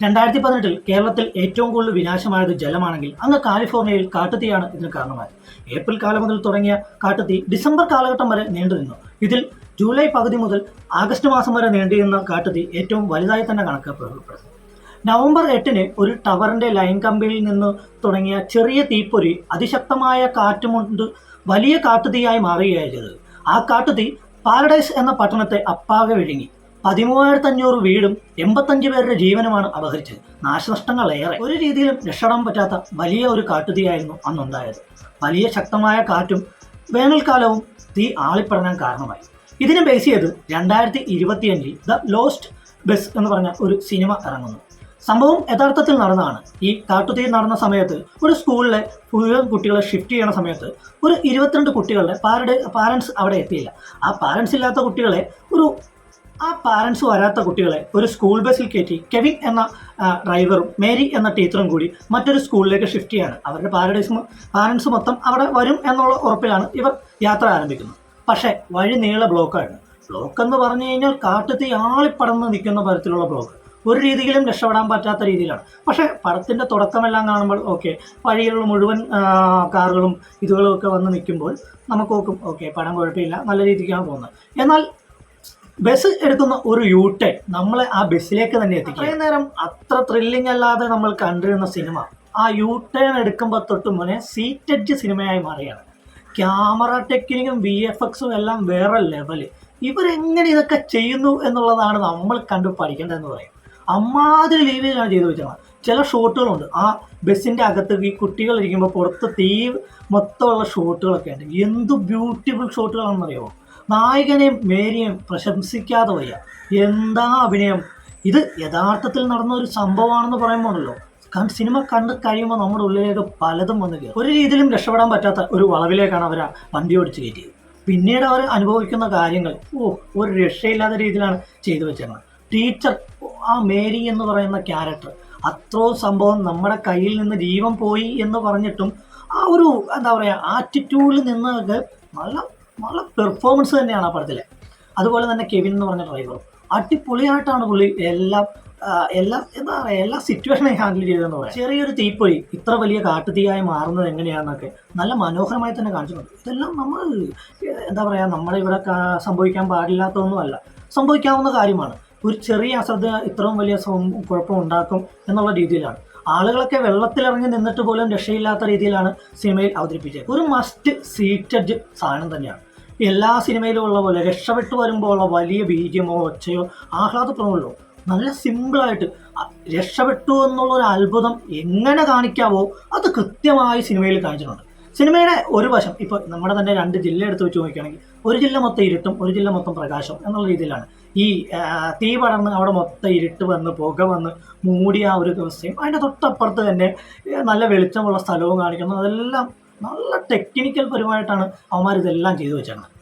രണ്ടായിരത്തി പതിനെട്ടിൽ കേരളത്തിൽ ഏറ്റവും കൂടുതൽ വിനാശമായത് ജലമാണെങ്കിൽ അങ്ങ് കാലിഫോർണിയയിൽ കാട്ടുതീയാണ് ഇതിന് കാരണമായത്. ഏപ്രിൽ കാലം മുതൽ തുടങ്ങിയ കാട്ടുതീ ഡിസംബർ കാലഘട്ടം വരെ നീണ്ടുനിന്നു ഇതിൽ ജൂലൈ പകുതി മുതൽ ആഗസ്റ്റ് മാസം വരെ നീണ്ടിരുന്ന കാട്ടുതീ ഏറ്റവും വലുതായി തന്നെ കണക്കാക്കപ്പെടുന്നു. നവംബർ എട്ടിന് ഒരു ടവറിന്റെ ലൈൻ കമ്പിയിൽ നിന്ന് തുടങ്ങിയ ചെറിയ തീപ്പൊരി അതിശക്തമായ കാറ്റുമുണ്ട് വലിയ കാട്ടുതീയായി മാറുകയായി ആ കാട്ടുതീ പാരഡൈസ് എന്ന പട്ടണത്തെ അപ്പാകെ വിഴുങ്ങി. പതിമൂവായിരത്തി അഞ്ഞൂറ് വീടും എൺപത്തഞ്ച് പേരുടെ ജീവനുമാണ് അപഹരിച്ചത്. നാശനഷ്ടങ്ങൾ ഏറെ. ഒരു രീതിയിലും രക്ഷപ്പെടാൻ പറ്റാത്ത വലിയ ഒരു കാട്ടുതീയായിരുന്നു അന്നുണ്ടായത്. വലിയ ശക്തമായ കാറ്റും വേനൽക്കാലവും തീ ആളിപ്പടരാൻ കാരണമായി. ഇതിനെ ബേസ് ചെയ്ത് രണ്ടായിരത്തി ഇരുപത്തിയഞ്ചിൽ ദ ലോസ്റ്റ് ബസ് എന്ന് പറഞ്ഞ ഒരു സിനിമ ഇറങ്ങുന്നു. സംഭവം യഥാർത്ഥത്തിൽ നടന്നതാണ്. ഈ കാട്ടുതീ നടന്ന സമയത്ത് ഒരു സ്കൂളിലെ മുഴുവൻ കുട്ടികളെ ഷിഫ്റ്റ് ചെയ്യണ സമയത്ത് ഒരു ഇരുപത്തിരണ്ട് കുട്ടികളുടെ പാരഡ് പാരൻസ് അവിടെ എത്തിയില്ല. ആ പാരൻസ് ഇല്ലാത്ത കുട്ടികളെ ഒരു ആ പാരൻസ് വരാത്ത കുട്ടികളെ ഒരു സ്കൂൾ ബസ്സിൽ കയറ്റി കെവിൻ എന്ന ഡ്രൈവറും മേരി എന്ന ടീച്ചറും കൂടി മറ്റൊരു സ്കൂളിലേക്ക് ഷിഫ്റ്റ് ചെയ്യാണ്. അവരുടെ പാരഡൈസ് പാരൻസ് മൊത്തം അവിടെ വരും എന്നുള്ള ഉറപ്പിലാണ് ഇവർ യാത്ര ആരംഭിക്കുന്നത്. പക്ഷേ വഴി നീള ബ്ലോക്കായിരുന്നു ബ്ലോക്ക് എന്ന് പറഞ്ഞു കഴിഞ്ഞാൽ കാട്ടുത്തി ആളിപ്പടന്ന് നിൽക്കുന്ന തരത്തിലുള്ള ബ്ലോക്ക് ഒരു രീതിയിലും രക്ഷപ്പെടാൻ പറ്റാത്ത രീതിയിലാണ്. പക്ഷേ പടത്തിന്റെ തുടക്കമെല്ലാം കാണുമ്പോൾ ഓക്കെ വഴിയിലുള്ള മുഴുവൻ കാറുകളും ഇതുകളും ഒക്കെ വന്ന് നിൽക്കുമ്പോൾ നമുക്ക് നോക്കും ഓക്കെ പടം കുഴപ്പമില്ല നല്ല രീതിക്കാണ് പോകുന്നത്. എന്നാൽ ബസ് എടുക്കുന്ന ഒരു യൂട്ടേൺ നമ്മളെ ആ ബസ്സിലേക്ക് തന്നെ എത്തിക്കും അത്രയും നേരം അത്ര ത്രില്ലിംഗ് അല്ലാതെ നമ്മൾ കണ്ടിരുന്ന സിനിമ ആ യൂട്ടേൺ എടുക്കുമ്പോൾ തൊട്ട് മുന്നേ സീറ്റഡ്ജ് സിനിമയായി മാറിയാണ് ക്യാമറ ടെക്നിക്കും വി എഫ് എക്സും എല്ലാം വേറെ ലെവൽ ഇവരെങ്ങനെ ഇതൊക്കെ ചെയ്യുന്നു എന്നുള്ളതാണ് നമ്മൾ കണ്ടു പഠിക്കേണ്ടതെന്ന് പറയും. അമ്മാതിരി രീതിയിലാണ് ചെയ്തു വെച്ചത് ചില ഷോട്ടുകളുണ്ട് ആ ബസ്സിന്റെ അകത്ത് ഈ കുട്ടികൾ ഇരിക്കുമ്പോൾ പുറത്ത് തീ മൊത്തമുള്ള ഷോട്ടുകളൊക്കെ ഉണ്ട്. എന്ത് ബ്യൂട്ടിഫുൾ ഷോട്ടുകളാണെന്നറിയാമോ നായകനെയും മേരിയും പ്രശംസിക്കാതെ വയ്യ. എന്താ അഭിനയം? ഇത് യഥാർത്ഥത്തിൽ നടന്ന ഒരു സംഭവമാണെന്ന് പറയുമ്പോഴല്ലോ കാരണം സിനിമ കണ്ട് കഴിയുമ്പോൾ നമ്മുടെ ഉള്ളിലേക്ക് പലതും വന്നു കയറും ഒരു രീതിയിലും രക്ഷപ്പെടാൻ പറ്റാത്ത ഒരു വളവിലേക്കാണ് അവർ വണ്ടി ഓടിച്ച് കയറ്റിയത്. പിന്നീട് അവർ അനുഭവിക്കുന്ന കാര്യങ്ങൾ ഓ ഒരു രക്ഷയില്ലാത്ത രീതിയിലാണ് ചെയ്തു വെച്ചേക്കുന്നത് ടീച്ചർ ആ മേരി എന്ന് പറയുന്ന ക്യാരക്ടർ അത്രയും സംഭവം നമ്മുടെ കയ്യിൽ നിന്ന് ജീവൻ പോയി എന്ന് പറഞ്ഞിട്ടും ആ ഒരു എന്താ പറയുക ആറ്റിറ്റ്യൂഡിൽ നിന്നൊക്കെ നല്ല നല്ല പെർഫോമൻസ് തന്നെയാണ് ആ പടത്തിലെ. അതുപോലെ തന്നെ കെവിൻ എന്ന് പറഞ്ഞ ഡ്രൈവറും അടിപൊളിയായിട്ടാണ് പുള്ളി എല്ലാം എല്ലാ എന്താ പറയുക എല്ലാ സിറ്റുവേഷനും ഹാൻഡിൽ ചെയ്തതെന്ന് പറയാം. ചെറിയൊരു തീപ്പൊരി ഇത്ര വലിയ കാട്ടുതീയായി മാറുന്നത് എങ്ങനെയാണെന്നൊക്കെ നല്ല മനോഹരമായി തന്നെ കാണിച്ചിട്ടുണ്ട്. ഇതെല്ലാം നമ്മൾ എന്താ പറയുക നമ്മുടെ ഇവിടെ സംഭവിക്കാൻ പാടില്ലാത്തതൊന്നുമല്ല. സംഭവിക്കാവുന്ന കാര്യമാണ്. ഒരു ചെറിയ അശ്രദ്ധ ഇത്രയും വലിയ കുഴപ്പം ഉണ്ടാക്കും എന്നുള്ള രീതിയിലാണ്. ആളുകളൊക്കെ വെള്ളത്തിലിറങ്ങി നിന്നിട്ട് പോലും രക്ഷയില്ലാത്ത രീതിയിലാണ് സിനിമയിൽ അവതരിപ്പിച്ചത്. ഒരു മസ്റ്റ് സീറ്റഡ് സാധനം തന്നെയാണ്. എല്ലാ സിനിമയിലും ഉള്ള പോലെ രക്ഷപ്പെട്ടു വരുമ്പോൾ ഉള്ള വലിയ ബീജമോ ഒച്ചയോ ആഹ്ലാദപ്രമുള്ളോ നല്ല സിമ്പിളായിട്ട് രക്ഷപ്പെട്ടു എന്നുള്ള ഒരു അത്ഭുതം എങ്ങനെ കാണിക്കാവോ അത് കൃത്യമായി സിനിമയിൽ കാണിച്ചിട്ടുണ്ട്. സിനിമയുടെ ഒരു വശം ഇപ്പോൾ നമ്മുടെ തന്നെ രണ്ട് ജില്ല എടുത്ത് വെച്ച് നോക്കുകയാണെങ്കിൽ ഒരു ജില്ല മൊത്തം ഇരുട്ടും ഒരു ജില്ല മൊത്തം പ്രകാശം എന്നുള്ള രീതിയിലാണ്. ഈ തീ പടർന്ന് അവിടെ മൊത്തം ഇരുട്ട് വന്ന് പുക വന്ന് മൂടിയ ആ ഒരു അവസ്ഥയും അതിന്റെ തൊട്ടപ്പുറത്ത് തന്നെ നല്ല വെളിച്ചമുള്ള സ്ഥലവും കാണിക്കുന്നു. അതെല്ലാം നല്ല ടെക്നിക്കൽ പരമായിട്ടാണ് അവന്മാർ ഇതെല്ലാം ചെയ്തു വെച്ചേക്കുന്നത്.